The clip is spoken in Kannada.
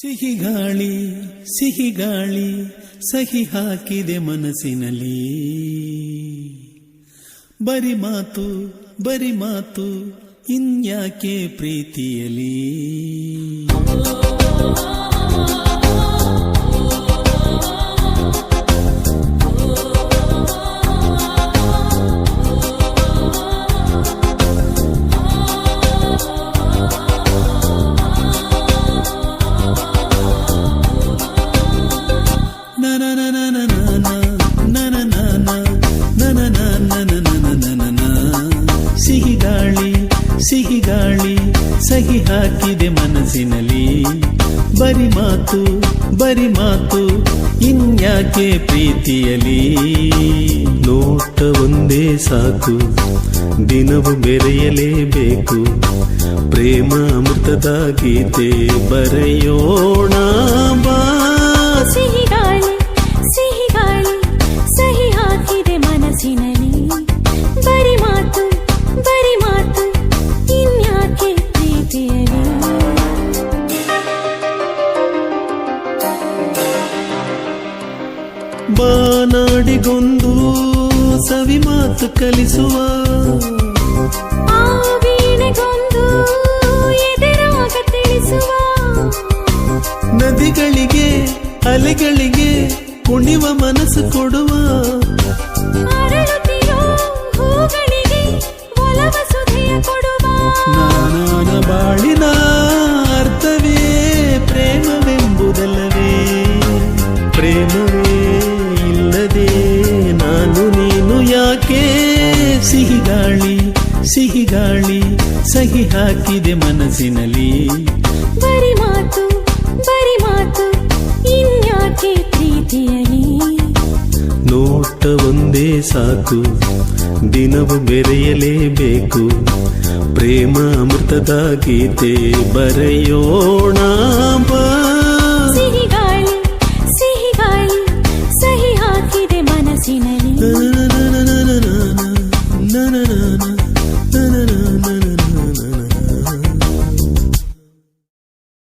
ಸಿಹಿ ಗಾಳಿ ಸಿಹಿ ಗಾಳಿ ಸಹಿ ಹಾಕಿದೆ ಮನಸ್ಸಿನಲ್ಲಿ. ಬರಿ ಮಾತು ಬರಿ ಮಾತು ಇನ್ಯಾಕೆ ಪ್ರೀತಿಯಲಿ ಸಿಹಿ ಗಾಳಿ ಸಹಿ ಹಾಕಿದೆ ಮನಸ್ಸಿನಲ್ಲಿ. ಬರಿ ಮಾತು ಬರಿ ಮಾತು, ಇನ್ಯಾಕೆ ಪ್ರೀತಿಯಲಿ ನೋಟ ಒಂದೇ ಸಾಕು, ದಿನವು ಬೆರೆಯಲೇಬೇಕು ಪ್ರೇಮ ಅಮೃತದ ಗೀತೆ ಬರೆಯೋಣ ಬಾನಾಡಿಗೊಂದು ಸವಿ ಮಾತು ಕಲಿಸುವ. ನದಿಗಳಿಗೆ ಅಲೆಗಳಿಗೆ ಕುಣಿವ ಮನಸ್ಸು ಕೊಡುವ. ನಾನಾನ ಬಾಳಿನ ಅರ್ಥವೇ ಪ್ರೇಮವೆಂಬುದಲ್ಲವೇ. ಪ್ರೇಮವೇ ಯಾಕೆ ಸಿಹಿಗಾಳಿ ಸಿಹಿ ಗಾಳಿ ಸಹಿ ಹಾಕಿದೆ ಮನಸ್ಸಿನಲ್ಲಿ? ಬರಿ ಮಾತು ಬರಿ ಮಾತು ಇನ್ಯಾಕೆ ಪ್ರೀತಿಯಲ್ಲಿ ನೋಟ ಒಂದೇ ಸಾಕು ದಿನವು ಬೆರೆಯಲೇಬೇಕು ಪ್ರೇಮ ಅಮೃತದ ಗೀತೆ ಬರೆಯೋಣ